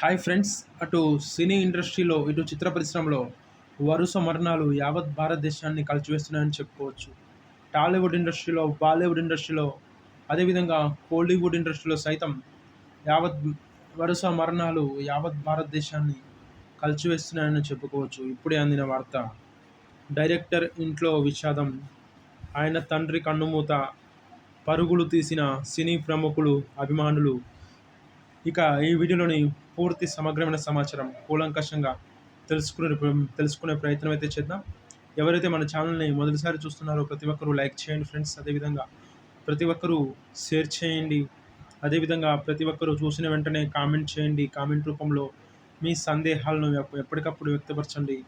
Hi friends అటు సినీ ఇండస్ట్రీలో ఇటు చిత్ర పరిశ్రమలో వరుస మరణాలు యావత్ భారతదేశాన్ని కలిచివేస్తున్నాయని చెప్పుకోవచ్చు. టాలీవుడ్ ఇండస్ట్రీలో బాలీవుడ్ ఇండస్ట్రీలో అదేవిధంగా కోలీవుడ్ ఇండస్ట్రీలో సైతం యావత్ వరుస మరణాలు యావత్ భారతదేశాన్ని కలిచివేస్తున్నాయని చెప్పుకోవచ్చు. ఇప్పుడే అందిన వార్త. డైరెక్టర్ ఇంట్లో విషాదం. ఆయన తండ్రి కన్నుమూత పరుగులు తీసిన సినీ ప్రముఖులు అభిమానులు. ఇక ఈ వీడియోలోని పూర్తి సమగ్రమైన సమాచారం కూలంకషంగా తెలుసుకునే తెలుసుకునే ప్రయత్నం అయితే చేద్దాం. ఎవరైతే మన ఛానల్ని మొదటిసారి చూస్తున్నారో ప్రతి ఒక్కరూ లైక్ చేయండి ఫ్రెండ్స్. అదేవిధంగా ప్రతి ఒక్కరూ షేర్ చేయండి. అదేవిధంగా ప్రతి ఒక్కరూ చూసిన వెంటనే కామెంట్ చేయండి. కామెంట్ రూపంలో మీ సందేహాలను ఎప్పటికప్పుడు వ్యక్తపరచండి.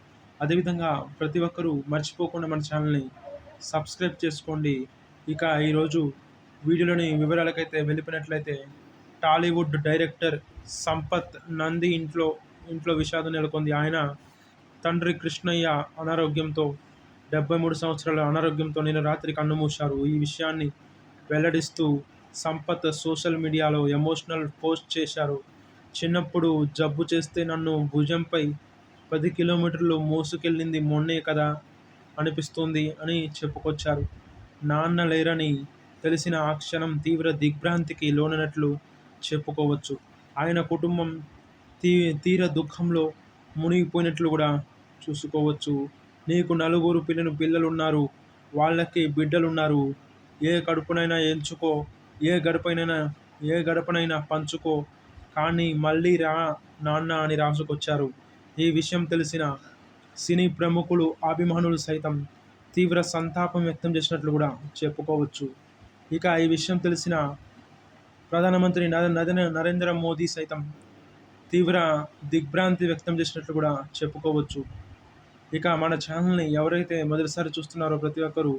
అదేవిధంగా ప్రతి ఒక్కరూ మర్చిపోకుండా మన ఛానల్ని సబ్స్క్రైబ్ చేసుకోండి. ఇక ఈరోజు వీడియోలోని వివరాలకైతే వెళ్ళిపోయినట్లయితే టాలీవుడ్ డైరెక్టర్ సంపత్ నంది ఇంట్లో ఇంట్లో విషాదం నెలకొంది. ఆయన తండ్రి కృష్ణయ్య అనారోగ్యంతో డెబ్బై మూడు సంవత్సరాల అనారోగ్యంతో నిన్న రాత్రి కన్నుమూశారు. ఈ విషయాన్ని వెల్లడిస్తూ సంపత్ సోషల్ మీడియాలో ఎమోషనల్ పోస్ట్ చేశారు. చిన్నప్పుడు జబ్బు చేస్తే నన్ను భుజంపై పది కిలోమీటర్లు మోసుకెళ్ళింది మొన్నే కదా అనిపిస్తుంది అని చెప్పుకొచ్చారు. నాన్న లేరని తెలిసిన ఆ క్షణం తీవ్ర దిగ్భ్రాంతికి లోనైనట్లు చెప్పుకోవచ్చు. ఆయన కుటుంబం తీ తీర దుఃఖంలో మునిగిపోయినట్లు కూడా చూసుకోవచ్చు. నీకు నలుగురు పిల్లలు పిల్లలున్నారు. వాళ్ళకి బిడ్డలున్నారు. ఏ కడుపునైనా ఎంచుకో ఏ గడపనైనా ఏ గడపనైనా పంచుకో. కానీ మళ్ళీ రా నాన్న అని రాసుకొచ్చారు. ఈ విషయం తెలిసిన సినీ ప్రముఖులు అభిమానులు సైతం తీవ్ర సంతాపం వ్యక్తం చేసినట్లు కూడా చెప్పుకోవచ్చు. ఇక ఈ విషయం తెలిసిన ప్రధానమంత్రి నరేంద్ర నరేంద్ర మోదీ సైతం తీవ్ర దిగ్భ్రాంతి వ్యక్తం చేసినట్లు కూడా చెప్పుకోవచ్చు. ఇక మన ఛానల్ని ఎవరైతే మొదటిసారి చూస్తున్నారో ప్రతి ఒక్కరూ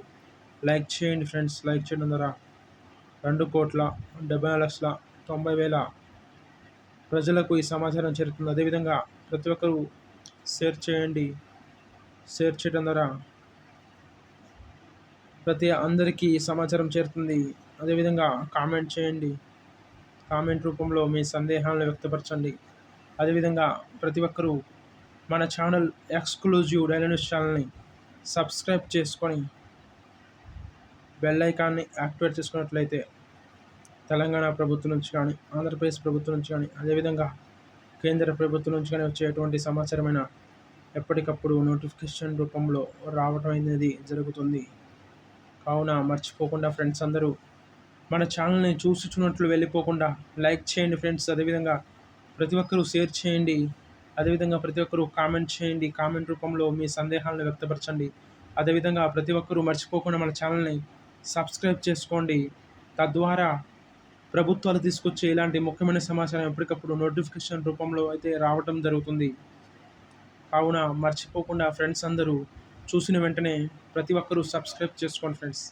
లైక్ చేయండి ఫ్రెండ్స్ లైక్ చేయడం ద్వారా రెండు కోట్ల డెబ్బై నాలుగు లక్షల తొంభై వేల ప్రజలకు ఈ సమాచారం చేరుతుంది. అదేవిధంగా ప్రతి ఒక్కరూ షేర్ చేయండి షేర్ చేయడం ద్వారా ప్రతి అందరికీ ఈ సమాచారం చేరుతుంది. అదేవిధంగా కామెంట్ చేయండి. కామెంట్ రూపంలో మీ సందేహాలను వ్యక్తపరచండి. అదేవిధంగా ప్రతి ఒక్కరూ మన ఛానల్ ఎక్స్క్లూజివ్ డైలీ న్యూస్ ఛానల్ని సబ్స్క్రైబ్ చేసుకొని బెల్ ఐకాన్ని యాక్టివేట్ చేసుకున్నట్లయితే తెలంగాణ ప్రభుత్వం నుంచి కానీ ఆంధ్రప్రదేశ్ ప్రభుత్వం నుంచి కానీ అదేవిధంగా కేంద్ర ప్రభుత్వం నుంచి కానీ వచ్చేటువంటి సమాచారమైన ఎప్పటికప్పుడు నోటిఫికేషన్ రూపంలో రావడం అనేది జరుగుతుంది. కావున మర్చిపోకుండా ఫ్రెండ్స్ అందరూ మన ఛానల్ని చూసుచున్నట్లు వెళ్ళిపోకుండా లైక్ చేయండి ఫ్రెండ్స్. అదేవిధంగా ప్రతి ఒక్కరూ షేర్ చేయండి. అదేవిధంగా ప్రతి ఒక్కరూ కామెంట్ చేయండి. కామెంట్ రూపంలో మీ సందేహాలను వ్యక్తపరచండి. అదేవిధంగా ప్రతి ఒక్కరూ మర్చిపోకుండా మన ఛానల్ని సబ్స్క్రైబ్ చేసుకోండి. తద్వారా ప్రభుత్వాలు తీసుకొచ్చే ఇలాంటి ముఖ్యమైన సమాచారం ఎప్పటికప్పుడు నోటిఫికేషన్ రూపంలో అయితే రావటం జరుగుతుంది. కావున మర్చిపోకుండా ఫ్రెండ్స్ అందరూ చూసిన వెంటనే ప్రతి ఒక్కరూ సబ్స్క్రైబ్ చేసుకోండి ఫ్రెండ్స్.